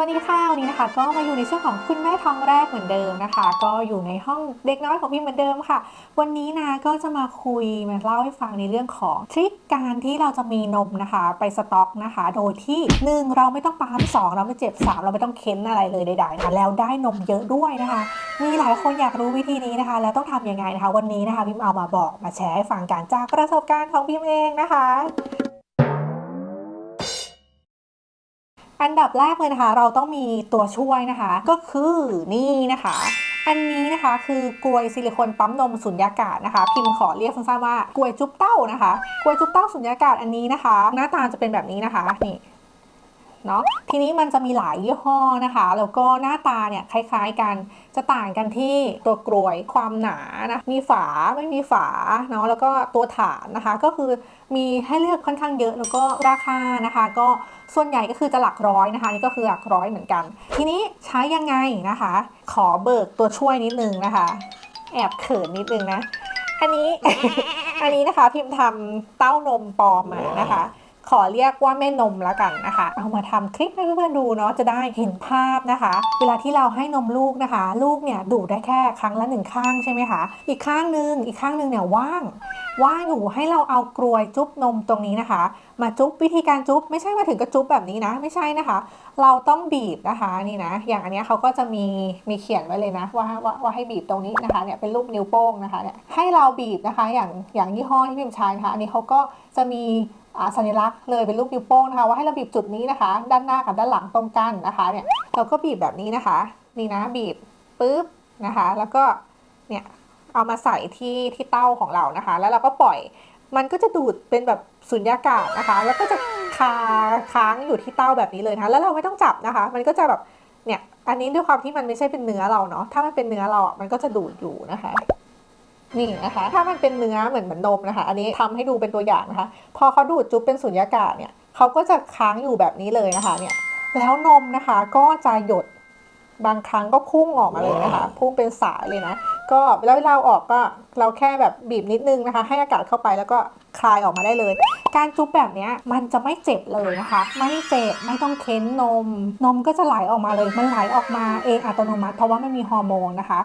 วัสดีค่ะวันนี้นะคะ ก็มาอยู่ในช่วงของคุณแม่ท้องแรกเหมือนเดิมนะคะ ก็อยู่ในห้องเด็กน้อยของพี่เหมือนเดิมค่ะ วันนี้นะก็จะมาคุยมาเล่าให้ฟังในเรื่องของทริคการที่เราจะมีนมนะคะ ไปสต็อกนะคะ โดยที่หนึ่งเราไม่ต้องปั๊มสองเราไม่เจ็บสามเราไม่ต้องเค้นอะไรเลยใดๆนะแล้วได้นมเยอะด้วยนะคะ มีหลายคนอยากรู้วิธีนี้นะคะ แล้วต้องทำยังไงนะคะ วันนี้นะคะพิมเอามาบอกมาแชร์ให้ฟังกันจากประสบการณ์ของพิมเองนะคะ อันดับแรกเลยนะคะ เราต้องมีตัวช่วยนะคะ ก็คือนี่นะคะ อันนี้นะคะคือกลวยซิลิโคนปั๊มนมสุญญากาศนะคะ พิมพ์ขอเรียกสั้นๆว่ากลวยจุ๊บเต้านะคะกลวยจุ๊บเต้าสุญญากาศอันนี้นะคะ หน้าตาจะเป็นแบบนี้นะคะนี่ เนาะทีนี้มันจะมีหลายยี่ห้อนะคะ แล้วก็หน้าตาเนี่ยคล้ายๆกันจะต่างกันที่ตัวกลวยความหนานะมีฝาไม่มีฝาเนาะแล้วก็ตัวฐานนะคะ ก็คือมีให้เลือกค่อนข้างเยอะแล้วก็ราคานะคะ ก็ส่วนใหญ่ก็คือจะหลักร้อยนะคะนี่ก็คือหลักร้อยเหมือนกัน ทีนี้ใช้ยังไงนะคะ ขอเบิกตัวช่วยนิดนึงนะคะ แอบเขินนิดนึงนะอันนี้ อันนี้นะคะพิมพ์ทำเต้านมปลอมมานะคะ ขอเรียกว่าแม่นมแล้วกันนะคะ เอามาทำคลิปให้เพื่อนๆดูเนาะจะได้เห็นภาพนะคะ เวลาที่เราให้นมลูกนะคะ ลูกเนี่ยดูดได้แค่ครั้งละหนึ่งข้างใช่ไหมคะอีกข้างหนึ่งอีกข้างหนึ่งเนี่ยว่างว่างอยู่ให้เราเอากรวยจุ๊บนมตรงนี้นะคะ มาจุ๊บวิธีการจุ๊บไม่ใช่มาถึงก็จุ๊บแบบนี้นะ ไม่ใช่นะคะ เราต้องบีบนะคะนี่นะ อย่างอันนี้เขาก็จะมีมีเขียนไว้เลยนะว่าว่าว่าให้บีบตรงนี้นะคะเนี่ยเป็นรูปนิ้วโป้งนะคะเนี่ยให้เราบีบนะคะ อย่างอย่างยี่ห้อที่พิมพ์ใช้นะคะอันนี้เขาก็จะมี สัญลักษณ์เลยเป็นรูปนิ้วโป้งนะคะ ว่าให้เราบีบจุดนี้นะคะ ด้านหน้ากับด้านหลังตรงกันนะคะเนี่ยเราก็บีบแบบนี้นะคะ นี่นะบีบปุ๊บนะคะ แล้วก็เนี่ยเอามาใส่ที่ที่เต้าของเรานะคะ แล้วเราก็ปล่อยมันก็จะดูดเป็นแบบสุญญากาศนะคะ แล้วก็จะคาค้างอยู่ที่เต้าแบบนี้เลยนะคะ แล้วเราไม่ต้องจับนะคะ มันก็จะแบบเนี่ยอันนี้ด้วยความที่มันไม่ใช่เป็นเนื้อเราเนาะถ้ามันเป็นเนื้อเราอะมันก็จะดูดอยู่นะคะ นี่นะคะ ถ้ามันเป็นเนื้อเหมือนเหมือนนมนะคะ อันนี้ทำให้ดูเป็นตัวอย่างนะคะ พอเขาดูดจุ๊บเป็นสุญญากาศเนี่ยเขาก็จะค้างอยู่แบบนี้เลยนะคะเนี่ย แล้วนมนะคะก็จะหยดบางครั้งก็พุ่งออกมาเลยนะคะ พุ่งเป็นสายเลยนะ ก็แล้วเวลาเอาออกก็ เราแค่แบบบีบนิดนึงนะคะ ให้อากาศเข้าไปแล้วก็คลายออกมาได้เลย การจุ๊บแบบนี้มันจะไม่เจ็บเลยนะคะ ไม่เจ็บไม่ต้องเค้นนม นมก็จะไหลออกมาเลย มันไหลออกมาเองอัตโนมัติ เพราะว่ามันมีฮอร์โมนนะคะ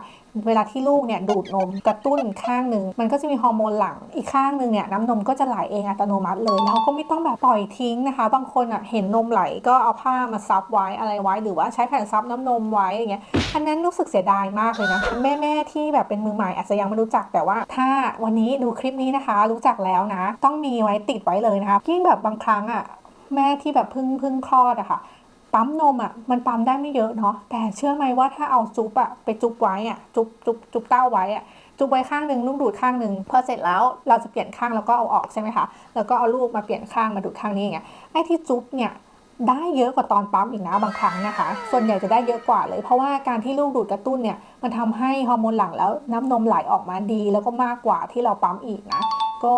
เวลาที่ลูกเนี่ยดูดนมกระตุ้นข้างหนึ่งมันก็จะมีฮอร์โมนหลังอีกข้างหนึ่งเนี่ยน้ำนมก็จะไหลเองอัตโนมัติเลยเราก็ไม่ต้องแบบปล่อยทิ้งนะคะ บางคนอะเห็นนมไหลก็เอาผ้ามาซับไว้อะไรไว้ หรือว่าใช้แผ่นซับน้ำนมไว้อย่างเงี้ยอันนั้นรู้สึกเสียดายมากเลยนะแม่แม่ที่แบบเป็นมือใหม่อาจจะยังไม่รู้จักแต่ว่าถ้าวันนี้ดูคลิปนี้นะคะ รู้จักแล้วนะ ต้องมีไว้ติดไว้เลยนะคะยิ่งแบบบางครั้งอะแม่ที่แบบพิ่งพิ่งคลอดอะค่ะปั๊มนมอะมันปั๊มได้ไม่เยอะเนาะแต่เชื่อไหมว่าถ้าเอาจุ๊บอะไปจุ๊บไว้อะจุ๊บจุ๊บจุ๊บเต้าไว้อะจุ๊บไว้ข้างหนึ่งลูกดูดข้างหนึ่งพอเสร็จแล้วเราจะเปลี่ยนข้างแล้วก็เอาออกใช่ไหมคะแล้วก็เอาลูกมาเปลี่ยนข้างมาดูดข้างนี้อย่างเงี้ยไอ้ที่จุ๊บเนี่ย ได้เยอะกว่าตอนปั๊มอีกนะบางครั้งนะคะ ส่วนใหญ่จะได้เยอะกว่าเลย เพราะว่าการที่ลูกดูดกระตุ้นเนี่ยมันทำให้ฮอร์โมนหลังแล้วน้ำนมไหลออกมาดี แล้วก็มากกว่าที่เราปั๊มอีกนะ ก็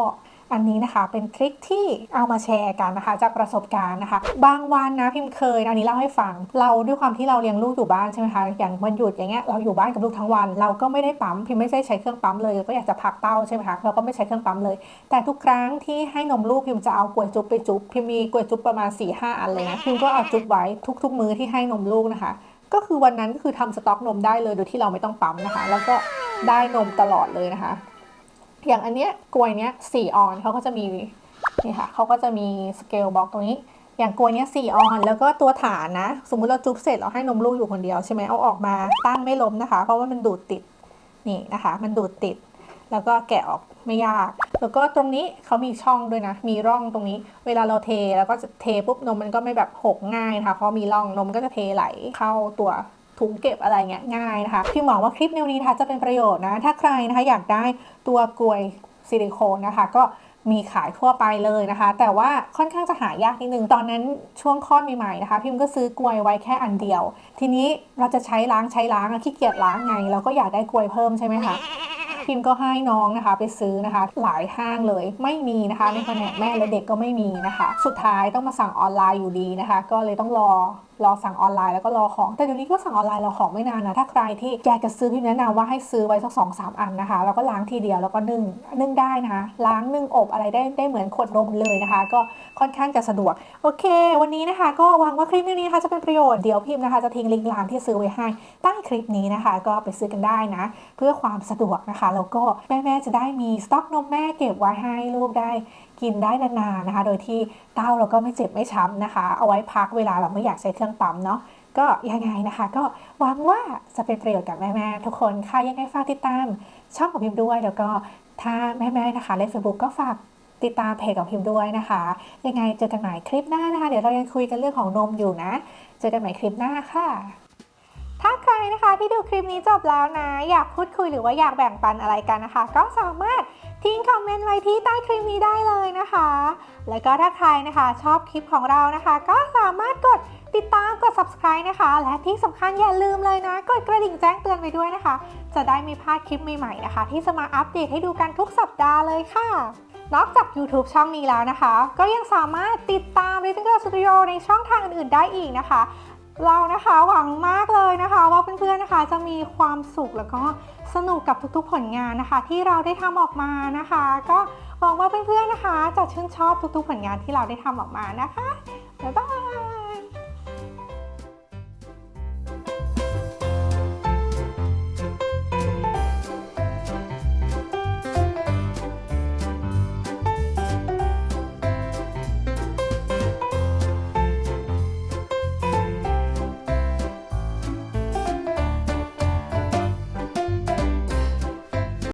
อันนี้นะคะเป็นทริคที่เอามาแชร์กันนะคะ จากประสบการณ์นะคะ บางวันนะพิมเคยอันนี้เล่าให้ฟัง เราด้วยความที่เราเลี้ยงลูกอยู่บ้านใช่ไหมคะอย่างวันหยุดอย่างเงี้ยเราอยู่บ้านกับลูกทั้งวัน เราก็ไม่ได้ปั๊มพิมไม่ได้ใช้เครื่องปั๊มเลยก็อยากจะพักเต้าใช่ไหมคะเราก็ไม่ใช้เครื่องปั๊มเลย แต่ทุกครั้งที่ให้นมลูกพิมจะเอากล้วยจุ๊บไปจุ๊บพิมมีกล้วยจุ๊บประมาณ4ี่ห้าอันเลยนะพิมก็เอาจุ๊บไว้ทุก ๆ มื้อที่ให้นมลูกนะคะ ก็คือวันนั้นก็คือทำสต็อกนมได้เลยโดยที่เราไม่ต้องปั๊มนะคะ แล้วก็ได้นมตลอดเลยนะคะ อย่างอันเนี้ยกลวยเนี้ยสี่ออนเขาก็จะมีนี่ค่ะเขาก็จะมีสเกลบอกตรงนี้ อย่างกลวยเนี้ยสี่ออน แล้วก็ตัวฐานนะ สมมุติเราจุ๊บเสร็จเราให้นมลูกอยู่คนเดียวใช่ไหมเอาออกมาตั้งไม่ล้มนะคะ เพราะว่ามันดูดติดนี่นะคะ มันดูดติด แล้วก็แกะออกไม่ยาก แล้วก็ตรงนี้เขามีช่องด้วยนะ มีร่องตรงนี้ เวลาเราเทแล้วก็จะเทปุ๊บนมมันก็ไม่แบบหกง่ายนะคะ เพราะมีร่องนมก็จะเทไหลเข้าตัว ถุงเก็บอะไรเงี้ยง่ายนะคะพี่หมองว่าคลิปแนวนี้นะคะจะเป็นประโยชน์นะถ้าใครนะคะอยากได้ตัวกลวยซิลิโคนนะคะ ก็มีขายทั่วไปเลยนะคะ แต่ว่าค่อนข้างจะหายากนิดนึง ตอนนั้นช่วงคลอดใหม่ๆนะคะ พิมก็ซื้อกลวยไว้แค่อันเดียว ทีนี้เราจะใช้ล้างใช้ล้างขี้เกียจล้างไง เราก็อยากได้กลวยเพิ่มใช่ไหมคะ พิมก็ให้น้องนะคะไปซื้อนะคะ หลายห้างเลยไม่มีนะคะในแผนกแม่และเด็กก็ไม่มีนะคะ สุดท้ายต้องมาสั่งออนไลน์อยู่ดีนะคะ ก็เลยต้องรอรอสั่งออนไลน์แล้วก็รอของ แต่เดี๋ยวนี้ก็สั่งออนไลน์รอของไม่นานนะ ถ้าใครที่อยากจะซื้อพิมแนะนำว่าให้ซื้อไว้สักสองสามอันนะคะ แล้วก็ล้างทีเดียวแล้วก็นึ่งนึ่งได้นะคะ ล้างนึ่งอบอะไรได้ได้เหมือนขวดนมเลยนะคะ ก็ค่อนข้างจะสะดวก โอเค วันนี้นะคะ ก็หวังว่าคลิปนี้นะคะจะเป็นประโยชน์ เดี๋ยวพิมพ์นะคะจะทิ้งลิงก์ร้านที่ซื้อไว้ให้ใต้คลิปนี้นะคะ ก็ไปซื้อกันได้นะ เพื่อความสะดวกนะคะแล้วก็แม่ๆจะได้มีสต็อกนมแม่เก็บไว้ให้ลูกได้กินได้นานๆนะคะ โดยที่เต้าเราก็ไม่เจ็บไม่ช้ำนะคะ เอาไว้พักเวลาเราไม่อยากใช้เครื่องปั๊มเนาะก็ยังไงนะคะ ก็หวังว่าจะเป็นประโยชน์กับแม่ๆทุกคนค่ะยังไงฝากติดตามช่องของพิมพ์ด้วย แล้วก็ถ้าแม่ๆนะคะเล่น Facebook ก็ฝากติดตามเพจของพิมพ์ด้วยนะคะ ยังไงเจอกันใหม่คลิปหน้านะคะ เดี๋ยวเรายังคุยกันเรื่องของนมอยู่นะ เจอกันใหม่คลิปหน้าค่ะ ถ้าใครนะคะที่ดูคลิปนี้จบแล้วนะ อยากพูดคุยหรือว่าอยากแบ่งปันอะไรกันนะคะ ก็สามารถทิ้งคอมเมนต์ไว้ที่ใต้คลิปนี้ได้เลยนะคะ แล้วก็ถ้าใครนะคะชอบคลิปของเรานะคะ ก็สามารถกดติดตามกด subscribe นะคะ และที่สำคัญอย่าลืมเลยนะ กดกระดิ่งแจ้งเตือนไว้ด้วยนะคะ จะได้ไม่พลาดคลิปใหม่ๆนะคะ ที่จะมาอัปเดตให้ดูกันทุกสัปดาห์เลยค่ะ นอกจาก YouTube ช่องนี้แล้วนะคะ ก็ยังสามารถติดตาม Living Girl Studio ในช่องทางอื่นๆ ได้อีกนะคะ เรานะคะหวังมากเลยนะคะ ว่าเพื่อนๆนะคะจะมีความสุขแล้วก็สนุกกับทุกๆผลงานนะคะ ที่เราได้ทำออกมานะคะ ก็หวังว่าเพื่อนๆนะคะ จะชื่นชอบทุกๆผลงานที่เราได้ทำออกมานะคะบ๊ายบาย